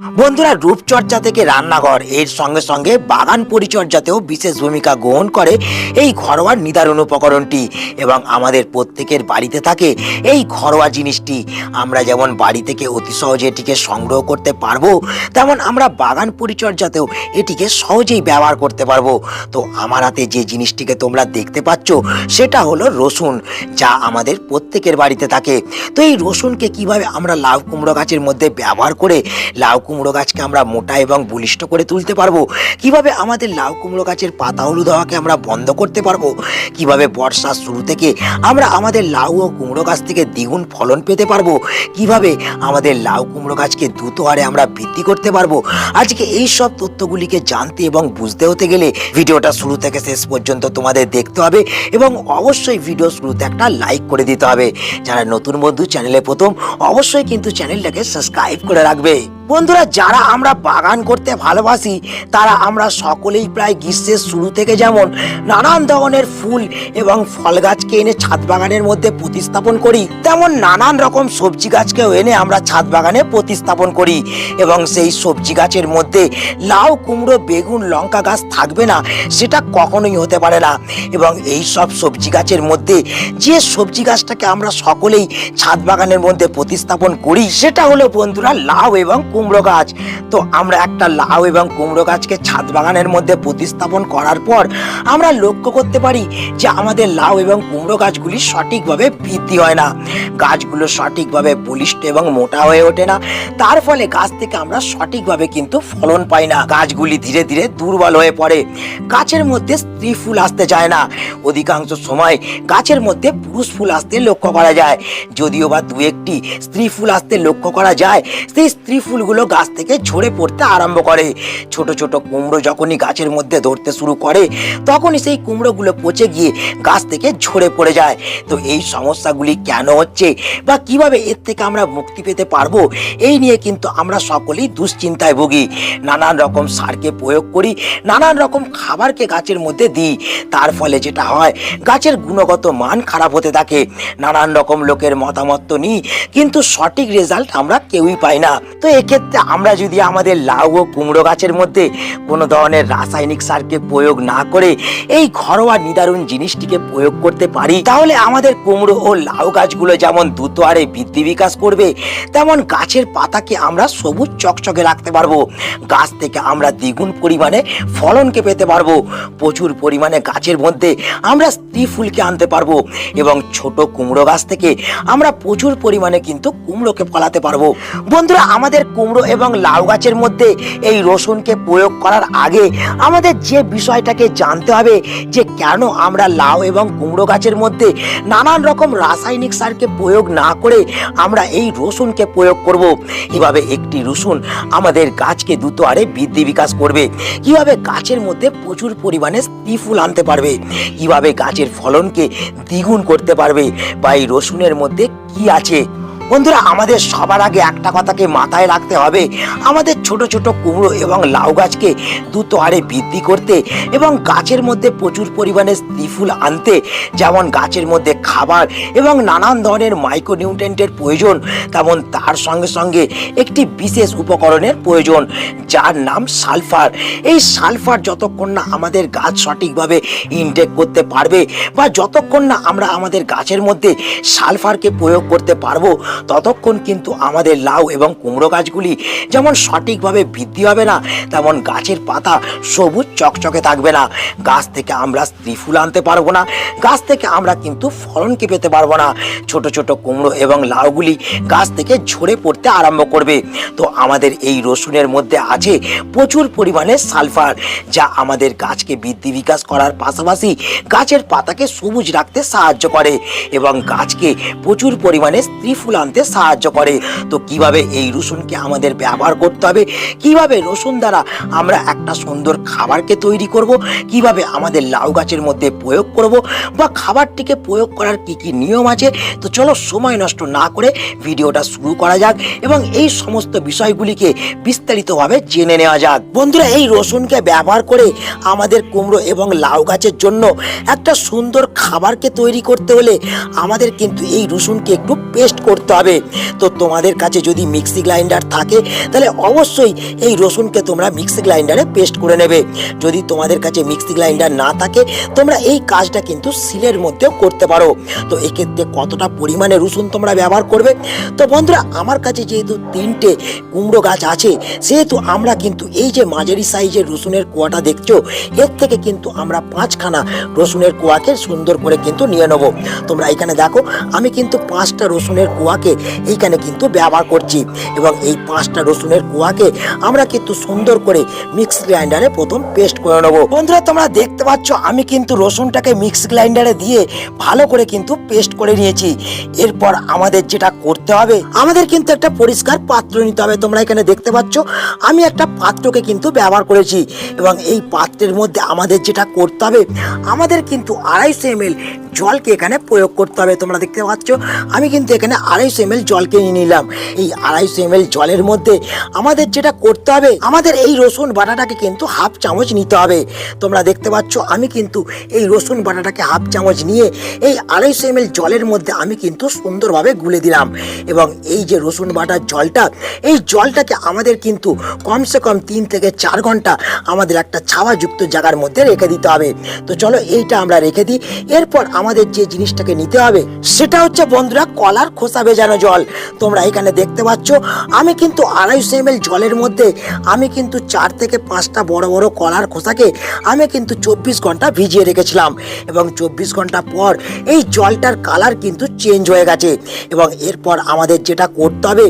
বন্ধুরা রূপচর্চা থেকে রান্নাঘর, এর সঙ্গে সঙ্গে বাগান পরিচর্যাতেও বিশেষ ভূমিকা গ্রহণ করে এই ঘরোয়া নিদারুণ উপকরণটি এবং আমাদের প্রত্যেকের বাড়িতে থাকে এই ঘরোয়া জিনিসটি। আমরা যেমন বাড়ি থেকে অতি সহজে এটিকে সংগ্রহ করতে পারব, তেমন আমরা বাগান পরিচর্যাতেও এটিকে সহজেই ব্যবহার করতে পারব। তো আমার হাতে যে জিনিসটিকে তোমরা দেখতে পাচ্ছ, সেটা হলো রসুন, যা আমাদের প্রত্যেকের বাড়িতে থাকে। তো এই রসুনকে কীভাবে আমরা লাউ কুমড়ো গাছের মধ্যে ব্যবহার করে লাউ কুমড়ো গাছকে আমরা মোটা এবং বলিষ্ঠ করে তুলতে পারব? কীভাবে আমাদের লাউ কুমড়ো গাছের পাতা হলুদ হওয়াকে আমরা বন্ধ করতে পারব? কীভাবে বর্ষার শুরু থেকে আমরা আমাদের লাউ ও কুমড়ো গাছ থেকে দ্বিগুণ ফলন পেতে পারব? কীভাবে আমাদের লাউ কুমড়ো গাছকে দ্রুত হারে আমরা বৃদ্ধি করতে পারব? আজকে এই সব তথ্যগুলিকে জানতে এবং বুঝতে হতে গেলে ভিডিওটা শুরু থেকে শেষ পর্যন্ত তোমাদের দেখতে হবে এবং অবশ্যই ভিডিও শুরুতে একটা লাইক করে দিতে হবে। যারা নতুন বন্ধু, চ্যানেলে প্রথম, অবশ্যই কিন্তু চ্যানেলটাকে সাবস্ক্রাইব করে রাখবে। বন্ধুরা, যারা আমরা বাগান করতে ভালোবাসি, তারা আমরা সকলেই প্রায় গ্রীষ্মের শুরু থেকে যেমন নানান ধরনের ফুল এবং ফল গাছকে এনে ছাদ বাগানের মধ্যে প্রতিস্থাপন করি, তেমন নানান রকম সবজি গাছকেও এনে আমরা ছাদ বাগানে প্রতিস্থাপন করি। এবং সেই সবজি গাছের মধ্যে লাউ, কুমড়ো, বেগুন, লঙ্কা গাছ থাকবে না, সেটা কখনোই হতে পারে না। এবং এই সব সবজি গাছের মধ্যে যে সবজি গাছটাকে আমরা সকলেই ছাদ বাগানের মধ্যে প্রতিস্থাপন করি, সেটা হলো বন্ধুরা, লাউ এবং কুমড়ো গাছ। তো আমরা একটা লাউ এবং কুমড়ো গাছকে ছাদ বাগানের মধ্যে প্রতিস্থাপন করার পর আমরা লক্ষ্য করতে পারি যে আমাদের লাউ এবং কুমড়ো গাছগুলি সঠিকভাবে বৃদ্ধি হয় না। গাছগুলো সঠিকভাবে বলিষ্ঠ এবং মোটা হয়ে ওঠে না। তার ফলে গাছ থেকে আমরা সঠিকভাবে কিন্তু ফলন পাই না। গাছগুলি ধীরে ধীরে দুর্বল হয়ে পড়ে। গাছের মধ্যে স্ত্রী ফুল আসতে চায় না। অধিকাংশ সময় গাছের মধ্যে পুরুষ ফুল আসতে লক্ষ্য করা যায়। যদিও বা দু একটি স্ত্রী ফুল আসতে লক্ষ্য করা যায়, সেই স্ত্রী ফুলগুলো গাছ থেকে ঝরে পড়তে আরম্ভ করে। ছোট ছোট কুমড়ো যখনই গাছের মধ্যে ধরতে শুরু করে, তখনই সেই কুমড়োগুলো পচে গিয়ে গাছ থেকে ঝরে পড়ে যায়। তো এই সমস্যাগুলি কেন হচ্ছে বা কীভাবে এর থেকে আমরা মুক্তি পেতে পারব, এই নিয়ে কিন্তু আমরা সকলেই দুশ্চিন্তায় ভুগি। নানান রকম সারকে প্রয়োগ করি, নানান রকম খাবারকে গাছের মধ্যে দিই। তার ফলে যেটা হয়, গাছের গুণগত মান খারাপ হতে থাকে। নানান রকম লোকের মতামত তো নিই, কিন্তু সঠিক রেজাল্ট আমরা কেউই পাই না। তো এক্ষেত্রে আমরা যদি আমাদের লাউ ও কুমড়ো গাছের মধ্যে কোনো ধরনের রাসায়নিক সারকে প্রয়োগ না করে এই ঘরোয়া নিদারুণ জিনিসটিকে প্রয়োগ করতে পারি, তাহলে আমাদের কুমড়ো ও লাউ গাছগুলো যেমন দ্রুত হারে বৃদ্ধি বিকাশ করবে, তেমন গাছের পাতাকে আমরা সবুজ চকচকে রাখতে পারব। গাছ থেকে আমরা দ্বিগুণ পরিমাণে ফলনকে পেতে পারব। প্রচুর পরিমাণে গাছের মধ্যে আমরা স্ত্রী ফুলকে আনতে পারব এবং ছোট কুমড়ো গাছ থেকে আমরা প্রচুর পরিমাণে কিন্তু কুমড়োকে ফলাতে পারব। বন্ধুরা, আমাদের কুমড়ো এবং লাউ গাছের মধ্যে এই রসুনকে প্রয়োগ করার আগে আমাদের যে বিষয়টাকে জানতে হবে যে কেন আমরা লাউ এবং কুমড়ো গাছের মধ্যে নানান রকম রাসায়নিক সারকে প্রয়োগ না করে আমরা এই রসুনকে প্রয়োগ করব। কীভাবে একটি রসুন আমাদের গাছকে দ্রুত হারে বৃদ্ধি বিকাশ করবে। কীভাবে গাছের মধ্যে প্রচুর পরিমাণে স্ত্রী ফুল আনতে পারবে? কীভাবে গাছের ফলনকে দ্বিগুণ করতে পারবে? বা এই রসুনের মধ্যে কি আছে? বন্ধুরা, আমাদের সবার আগে একটা কথাকে মাথায় রাখতে হবে। আমাদের ছোট ছোট কুমড়ো এবং লাউ গাছকে দ্রুত হারে বৃদ্ধি করতে এবং গাছের মধ্যে প্রচুর পরিমাণে ত্রিফুল আনতে, যেমন গাছের মধ্যে খাবার এবং নানান ধরনের মাইক্রোনিউট্রেন্টের প্রয়োজন, তেমন তার সঙ্গে সঙ্গে একটি বিশেষ উপকরণের প্রয়োজন, যার নাম সালফার। এই সালফার যতক্ষণ না আমাদের গাছ সঠিকভাবে ইনটেক করতে পারবে বা যতক্ষণ না আমরা আমাদের গাছের মধ্যে সালফারকে প্রয়োগ করতে পারব, ততক্ষণ কিন্তু আমাদের লাউ এবং কুমড়ো গাছগুলি যেমন সঠিকভাবে বৃদ্ধি হবে না, তেমন গাছের পাতা সবুজ চকচকে থাকবে না। গাছ থেকে আমরা স্ত্রী ফুল আনতে পারব না। গাছ থেকে আমরা কিন্তু ফলনকে পেতে পারব না? ছোট ছোট কুমড়ো এবং লাউগুলি গাছ থেকে ঝরে পড়তে আরম্ভ করবে। তো আমাদের এই রসুনের মধ্যে আছে প্রচুর পরিমাণে সালফার, যা আমাদের গাছকে বৃদ্ধি বিকাশ করার পাশাপাশি গাছের পাতাকে সবুজ রাখতে সাহায্য করে এবং গাছকে প্রচুর পরিমাণে স্ত্রী ফুল আনতে সাহায্য করে। তো কীভাবে এই রসুনকে আমাদের ব্যবহার করতে হবে? কীভাবে রসুন দ্বারা আমরা একটা সুন্দর খাবারকে তৈরি করব? কীভাবে আমাদের লাউ গাছের মধ্যে প্রয়োগ করব? বা খাবারটিকে প্রয়োগ করার করার কি কি নিয়ম আছে, তো চলো সময় নষ্ট না করে ভিডিওটা শুরু করা যাক এবং এই সমস্ত বিষয়গুলিকে বিস্তারিতভাবে জেনে নেওয়া যাক। বন্ধুরা, এই রসুনকে ব্যবহার করে আমাদের কুমড়ো এবং লাউ গাছের জন্য একটা সুন্দর খাবারকে তৈরি করতে হলে আমাদের কিন্তু এই রসুনকে একটু পেস্ট করতে হবে। তো তোমাদের কাছে যদি মিক্সি গ্রাইন্ডার থাকে, তাহলে অবশ্যই এই রসুনকে তোমরা মিক্সি গ্রাইন্ডারে পেস্ট করে নেবে। যদি তোমাদের কাছে মিক্সি গ্রাইন্ডার না থাকে, তোমরা এই কাজটা কিন্তু সিলের মধ্যেও করতে পারো। তো এক্ষেত্রে কতটা পরিমাণে রসুন তোমরা ব্যবহার করবে? তো বন্ধুরা, আমার কাছে যেহেতু তিনটে কুমড়ো গাছ আছে, সেহেতু আমরা কিন্তু এই যে মাঝারি সাইজের রসুনের কোয়াটা দেখছ, এর থেকে কিন্তু আমরা পাঁচখানা রসুনের কোয়াকে সুন্দর করে কিন্তু নিয়ে নেব। তোমরা এখানে দেখো, আমি কিন্তু পাঁচটা রসুনের কোয়াকে এইখানে কিন্তু ব্যবহার করছি এবং এই পাঁচটা রসুনের কোয়াকে আমরা কিন্তু সুন্দর করে মিক্স গ্রাইন্ডারে প্রথম পেস্ট করে নেব। বন্ধুরা, তোমরা দেখতে পাচ্ছ, আমি কিন্তু রসুনটাকে মিক্স গ্রাইন্ডারে দিয়ে ভালো করে কিন্তু পেস্ট করে নিয়েছি। এরপর আমাদের যেটা করতে হবে, আমাদের কিন্তু একটা পরিষ্কার পাত্র নিতে হবে। তোমরা এখানে দেখতে পাচ্ছ, আমি একটা পাত্রকে কিন্তু ব্যবহার করেছি এবং এই পাত্রের মধ্যে আমাদের যেটা করতে হবে, আমাদের কিন্তু আড়াইশো এম জলকে এখানে প্রয়োগ করতে হবে। তোমরা দেখতে পাচ্ছ, আমি কিন্তু এখানে আড়াইশো এম জলকে নিয়ে নিলাম। এই আড়াইশো এম জলের মধ্যে আমাদের যেটা করতে হবে, আমাদের এই রসুন বাটাটাকে কিন্তু হাফ চামচ নিতে হবে। তোমরা দেখতে পাচ্ছ, আমি কিন্তু এই রসুন বাটাটাকে হাফ চামচ নিয়ে এই আড়াইশো এম জলের মধ্যে আমি কিন্তু সুন্দরভাবে গুলে দিলাম। এবং এই যে রসুন বাটার জলটা, এই জলটাকে আমাদের কিন্তু কমসে কম তিন থেকে চার ঘণ্টা আমাদের একটা ছাওয়াযুক্ত জায়গার মধ্যে রেখে দিতে হবে। তো চলো এইটা আমরা রেখে দিই। এরপর আমাদের যে জিনিসটাকে নিতে হবে, সেটা হচ্ছে বন্ধুরা কলার খোসা ভেজানো জল। তোমরা এখানে দেখতে পাচ্ছ, আমি কিন্তু আড়াইশো এম জলের মধ্যে, আমি কিন্তু চার থেকে পাঁচটা বড় বড় কলার খোসাকে আমি কিন্তু চব্বিশ ঘণ্টা ভিজিয়ে রেখেছিলাম। এবং চব্বিশ ঘণ্টা পর এই জলটার কালার কিন্তু চেঞ্জ হয়ে গেছে। এবং এরপর আমাদের যেটা করতে হবে,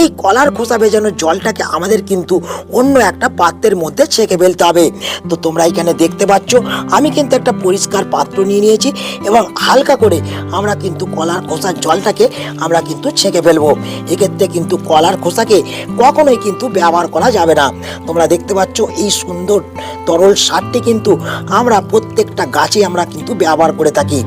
এই কলার খোসা ভেজানো জলটাকে আমাদের কিন্তু অন্য একটা পাত্রের মধ্যে ছেঁকে ফেলতে হবে। তো তোমরা এখানে দেখতে পাচ্ছ, আমি কিন্তু একটা পরিষ্কার পাত্র নিয়ে নিয়েছি এবং হালকা করে আমরা কিন্তু কলার খোসার জলটাকে আমরা কিন্তু ছেঁকে ফেলব। এক্ষেত্রে কিন্তু কলার খোসাকে কখনোই কিন্তু ব্যবহার করা যাবে না। তোমরা দেখতে পাচ্ছ, এই সুন্দর তরল সারটি কিন্তু আমরা প্রত্যেকটা গাছে আমরা কিন্তু ব্যবহার করে থাকি।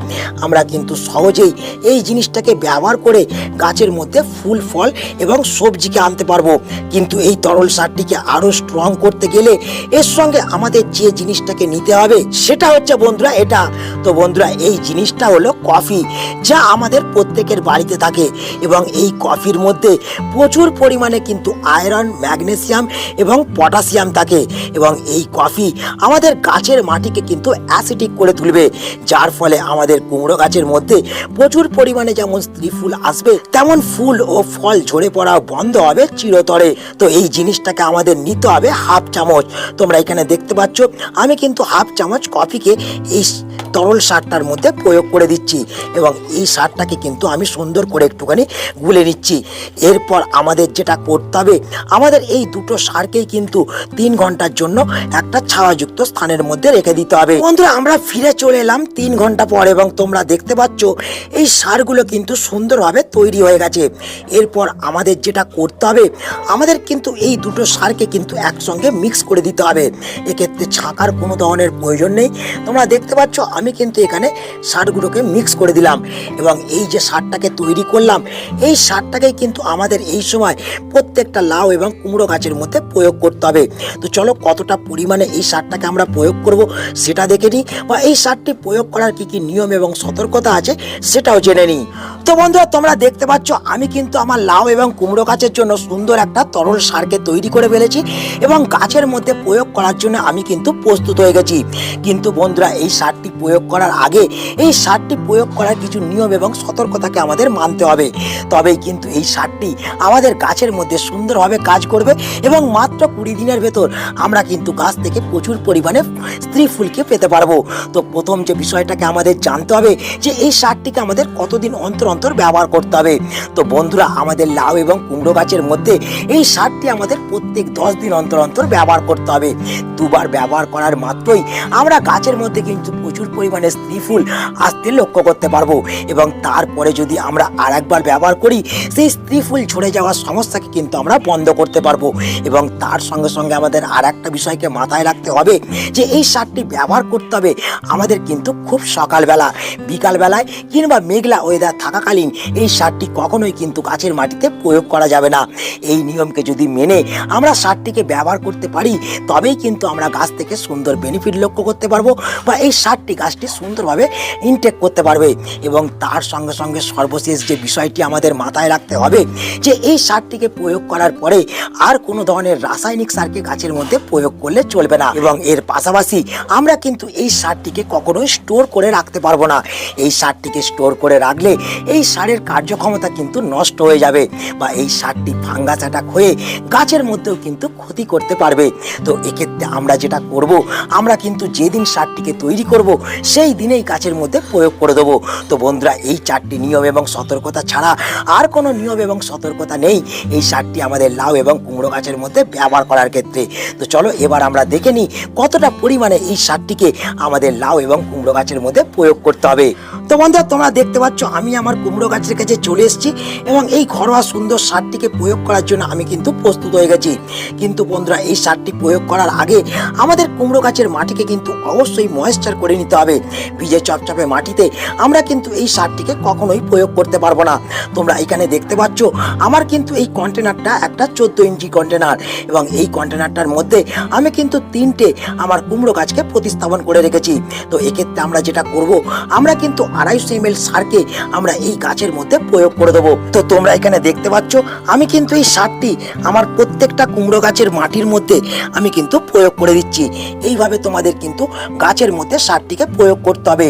আমরা কিন্তু সহজেই এই জিনিসটাকে ব্যবহার করে গাছের মধ্যে ফুল, ফল এবং সবজিকে আনতে পারব। কিন্তু এই তরল সারটিকে আরও স্ট্রং করতে গেলে এর সঙ্গে আমাদের যে জিনিসটাকে নিতে হবে সেটা হচ্ছে বন্ধুরা এটা। তো বন্ধুরা এই জিনিসটা হলো কফি, যা আমাদের প্রত্যেকের বাড়িতে থাকে এবং এই কফির মধ্যে প্রচুর পরিমাণে কিন্তু আয়রন, ম্যাগনেসিয়াম এবং পটাশিয়াম থাকে এবং এই কফি আমাদের গাছের মাটিকে কিন্তু অ্যাসিডিক করে তুলবে, যার ফলে আমাদের কুমড়ো গাছের মধ্যে প্রচুর পরিমাণে যেমন স্ত্রী ফুল আসবে, তেমন ফুল ও ফল ঝরে পড়া বন্ধ হবে চিরতরে। তো এই জিনিসটাকে আমাদের নিতে হবে হাফ চামচ। তোমরা এখানে দেখতে পাচ্ছ, আমি কিন্তু হাফ চামচ কফিকে এই তরল সারটার মধ্যে প্রয়োগ করে দিচ্ছি এবং এই সারটাকে কিন্তু আমি সুন্দর করে একটুখানি গুলে নিচ্ছি। এরপর আমাদের যেটা করতে হবে, আমাদের এই দুটো সারকেই কিন্তু তিন ঘণ্টার জন্য একটা ছাওয়াযুক্ত স্থানের মধ্যে রেখে দিতে হবে। বন্ধুরা, আমরা ফিরে চলে এলাম তিন ঘণ্টা পর এবং তোমরা দেখতে পাচ্ছ? এই সারগুলো কিন্তু সুন্দরভাবে তৈরি হয়ে গেছে। এরপর আমাদের যেটা করতে হবে, আমাদের কিন্তু এই দুটো সারকে কিন্তু একসঙ্গে মিক্স করে দিতে হবে। এক্ষেত্রে ছাঁকার কোনো ধরনের প্রয়োজন নেই। তোমরা দেখতে পাচ্ছ, আমি কিন্তু এখানে সারগুলোকে মিক্স করে দিলাম এবং এই যে সারটাকে তৈরি করলাম, এই সারটাকেই কিন্তু আমাদের এই সময় প্রত্যেকটা লাউ এবং কুমড়ো গাছের মধ্যে প্রয়োগ করতে হবে। তো চলো কতটা পরিমাণে এই সারটাকে আমরা প্রয়োগ করব সেটা দেখে নিই। বা এই সারটি প্রয়োগ করার কি কি নিয়ম এবং সতর্কতা আছে, সেটাও জেনে নিই। তো বন্ধুরা, তোমরা দেখতে পাচ্ছ, আমি কিন্তু আমার লাউ এবং কুমড়ো গাছের জন্য সুন্দর একটা তরল সারকে তৈরি করে ফেলেছি এবং গাছের মধ্যে প্রয়োগ করার জন্য আমি কিন্তু প্রস্তুত হয়ে গেছি। কিন্তু বন্ধুরা, এই সারটি প্রয়োগ করার আগে, এই সারটি প্রয়োগ করার কিছু নিয়ম এবং সতর্কতাকে আমাদের মানতে হবে। তবেই কিন্তু এই সারটি আমাদের গাছের মধ্যে সুন্দরভাবে কাজ করবে এবং মাত্র কুড়ি দিনের ভেতর আমরা কিন্তু গাছ থেকে প্রচুর পরিমাণে স্ত্রী ফুলকে পেতে পারব। তো প্রথম যে বিষয়টাকে আমাদের জানতে হবে, যে এই সারটিকে আমাদের কতদিন অন্তর অন্তর ব্যবহার করতে হবে? তো বন্ধুরা, আমাদের লাউ এবং কুমড়ো গাছের মধ্যে এই সারটি আমাদের প্রত্যেক দশ দিন অন্তর অন্তর ব্যবহার করতে হবে। দুবার ব্যবহার করার মাত্রই আমরা গাছের মধ্যে কিন্তু প্রচুর পরিমাণে স্ত্রী ফুল আসতে লক্ষ্য করতে পারব এবং তারপরে যদি আমরা আর একবার ব্যবহার করি, সেই স্ত্রী ফুল ঝরে যাওয়ার সমস্যাকে কিন্তু আমরা বন্ধ করতে পারব। এবং তার সঙ্গে সঙ্গে আমাদের আর একটা বিষয়কে মাথায় রাখতে হবে যে, এই সারটি ব্যবহার করতে হবে আমাদের কিন্তু খুব সকালবেলা বিকালবেলায় কিংবা মেঘলা ওয়েদার থাকাকালীন এই সারটি কখনোই কিন্তু গাছের মাটিতে প্রয়োগ করা যাবে না। এই নিয়মকে যদি মেনে আমরা সারটিকে ব্যবহার করতে পারি, তবেই কিন্তু আমরা গাছ থেকে সুন্দর বেনিফিট লক্ষ্য করতে পারব বা এই সারটি গাছটি সুন্দরভাবে ইনটেক করতে পারবে এবং তার সঙ্গে সঙ্গে সর্বশেষ যে বিষয়টি আমাদের মাথায় রাখতে হবে, যে এই সারটিকে প্রয়োগ করার পরে আর কোনো ধরনের রাসায়নিক সারকে গাছের মধ্যে প্রয়োগ করলে চলবে না। এবং এর পাশাপাশি আমরা কিন্তু এই সারটিকে কখনোই স্টোর করে রাখতে পারব না। এই সারটিকে স্টোর করে রাখলে এই সারের কার্যক্ষমতা কিন্তু নষ্ট হয়ে যাবে বা এই সারটি ফাঙ্গাস হয়ে গাছের মধ্যেও কিন্তু ক্ষতি করতে পারবে। তো এক্ষেত্রে আমরা যেটা করব, আমরা কিন্তু যেদিন সারটিকে তৈরি করব, সেই দিনেই গাছের মধ্যে প্রয়োগ করে দেবো। তো বন্ধুরা, এই চারটি নিয়ম এবং সতর্কতা ছাড়া আর কোনো নিয়ম এবং সতর্কতা নেই এই সারটি আমাদের লাউ এবং কুমড়ো গাছের মধ্যে ব্যবহার করার ক্ষেত্রে। তো চলো এবার আমরা দেখে নিই কতটা পরিমাণে এই সারটিকে আমাদের লাউ এবং কুমড়ো গাছের মধ্যে প্রয়োগ করতে হবে। তো বন্ধুরা তোমরা দেখতে পাচ্ছ, আমি আমার কুমড়ো গাছের কাছে চলে এসেছি এবং এই ঘরোয়া সুন্দর সারটিকে প্রয়োগ করার জন্য আমি কিন্তু প্রস্তুত হয়ে গেছি। কিন্তু বন্ধুরা, এই সারটি প্রয়োগ করার আগে আমাদের কুমড়ো গাছের মাটিকে কিন্তু অবশ্যই ময়েশ্চার করে নিতে হবে। ভিজে চপচপে মাটিতে আমরা কিন্তু এই সারটিকে কখনোই প্রয়োগ করতে পারব না। তোমরা এখানে দেখতে পাচ্ছ, আমার কিন্তু এই কন্টেনারটা একটা চোদ্দ ইঞ্চি কন্টেনার এবং এই কন্টেনারটার মধ্যে আমি কিন্তু তিনটে আমার কুমড়ো গাছকে প্রতিস্থাপন করে রেখেছি। তো এক্ষেত্রে আমরা যেটা করব, আমরা কিন্তু আড়াইশো এম এল সারকে আমরা এই গাছের মধ্যে প্রয়োগ করে দেবো। তো তোমরা এখানে দেখতে পাচ্ছ, আমি কিন্তু এই সারটি আমার প্রত্যেকটা কুমড়ো গাছের মাটির মধ্যে আমি কিন্তু প্রয়োগ করে দিচ্ছি। এইভাবে তোমাদের কিন্তু গাছের মধ্যে সারটিকে প্রয়োগ করতে হবে।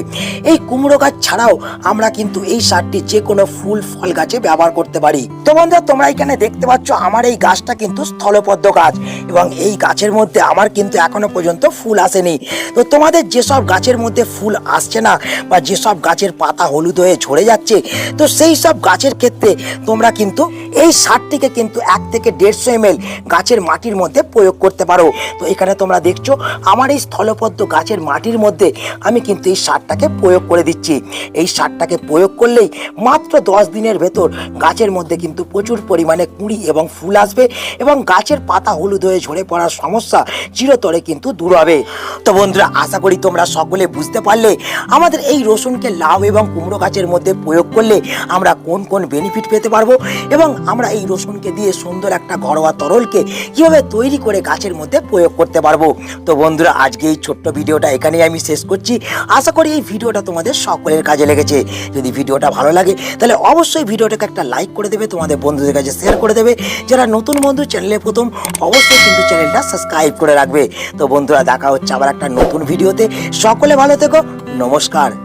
এই কুমড়ো গাছ ছাড়াও আমরা কিন্তু এই সারটি যে কোনো ফুল, ফল গাছে ব্যবহার করতে পারি। তো বন্ধুরা, তোমরা এখানে দেখতে পাচ্ছ, আমার এই গাছটা কিন্তু স্থলপদ্ম গাছ এবং এই গাছের মধ্যে আমার কিন্তু এখনও পর্যন্ত ফুল আসেনি। তো তোমাদের যেসব গাছের মধ্যে ফুল আসছে না বা যেসব গাছের পাতা হলুদ হয়ে ঝরে যাচ্ছে, তো সেই সব গাছের ক্ষেত্রে তোমরা কিন্তু এই সারটিকে কিন্তু এক থেকে দেড়শো এম গাছের মাটির মধ্যে প্রয়োগ করতে পারো। তো এখানে তোমরা দেখছ, আমার এই স্থলপদ্ম গাছের মাটির মধ্যে আমি কিন্তু এই সারটাকে প্রয়োগ করে দিচ্ছি। এই সারটাকে প্রয়োগ করলেই মাত্র দশ দিনের ভেতর গাছের মধ্যে কিন্তু প্রচুর পরিমাণে কুঁড়ি এবং ফুল আসবে এবং গাছের পাতা হলুদ হয়ে ঝরে পড়ার সমস্যা চিরতরে কিন্তু দূর হবে। তো বন্ধুরা, আশা করি তোমরা সকলে বুঝতে পারলে, আমাদের এই রসুনকে লাউ এবং কুমড়ো গাছের মধ্যে প্রয়োগ করলে আমরা কোন কোন বেনিফিট পেতে পারব? এবং আমরা এই রসুনকে দিয়ে সুন্দর একটা ঘরোয়া তরলকে কীভাবে তৈরি করে গাছের মধ্যে প্রয়োগ করতে পারব? তো বন্ধুরা, আজকে এই ছোট্ট ভিডিওটা এখানেই আমি শেষ করছি। আশা করি এই ভিডিওটা তোমাদের সকলের কাজে লেগেছে। যদি ভিডিওটা ভালো লাগে, তাহলে অবশ্যই ভিডিওটাকে একটা লাইক করে দেবে, তোমাদের বন্ধুদের কাছে শেয়ার করে দেবে। যারা নতুন বন্ধু চ্যানেলে প্রথম, অবশ্যই কিন্তু চ্যানেলটা সাবস্ক্রাইব করে রাখবে। তো বন্ধুরা, দেখা হচ্ছে আবার একটা নতুন ভিডিওতে। সকলে ভালো থেকো, নমস্কার।